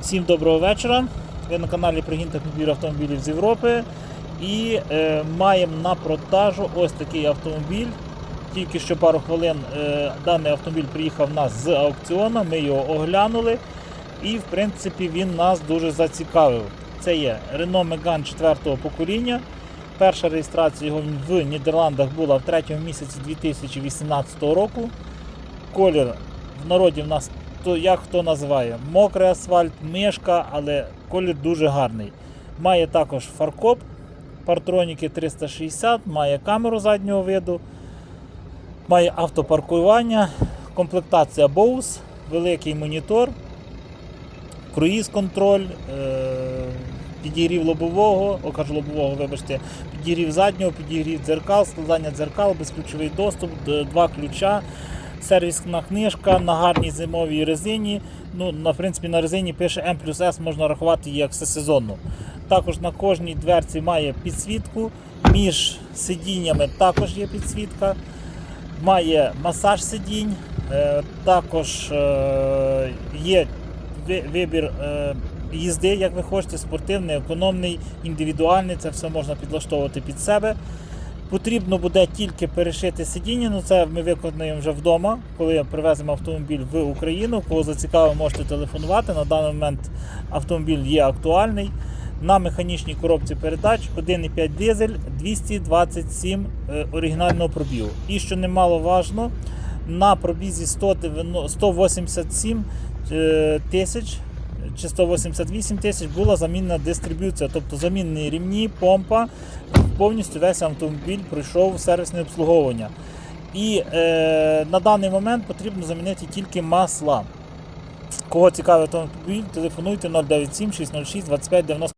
Всім доброго вечора. Ви на каналі Пригін та підбір автомобілів з Європи. І е, маємо на продажу ось такий автомобіль. Тільки що пару хвилин е, даний автомобіль приїхав в нас з аукціону, ми його оглянули. І в принципі він нас дуже зацікавив. Це є Renault Megane 4 покоління. Перша реєстрація його в Нідерландах була в третьому місяці 2018 року. Колір в народі в нас то як хто називає, мокрий асфальт, мишка, але колір дуже гарний. Має також фаркоп, партроніки 360, має камеру заднього виду, має автопаркування, комплектація Bose, великий монітор, круїз-контроль, е- підігрів лобового, о, лобового, вибачте, підігрів заднього, підігрів дзеркал, складання дзеркал, безключовий доступ, два ключа сервісна книжка на гарній зимовій резині. Ну, на, принципі, на резині пише M плюс S, можна рахувати її як всесезонну. Також на кожній дверці має підсвітку, між сидіннями також є підсвітка, має масаж сидінь, е, також е, є вибір е, їзди, як ви хочете, спортивний, економний, індивідуальний, це все можна підлаштовувати під себе. Потрібно буде тільки перешити сидіння, ну це ми виконаємо вже вдома, коли привеземо автомобіль в Україну. Кого зацікавив, можете телефонувати. На даний момент автомобіль є актуальний. На механічній коробці передач 1,5 дизель 227 е, оригінального пробігу. І що немало важно, на пробізі 190 187 е, тисяч чи 188 тисяч була замінна дистриб'юція, тобто замінні рівні, помпа, повністю весь автомобіль пройшов сервісне обслуговування. І е, на даний момент потрібно замінити тільки масла. Кого цікавить автомобіль, телефонуйте 097 606 25 90.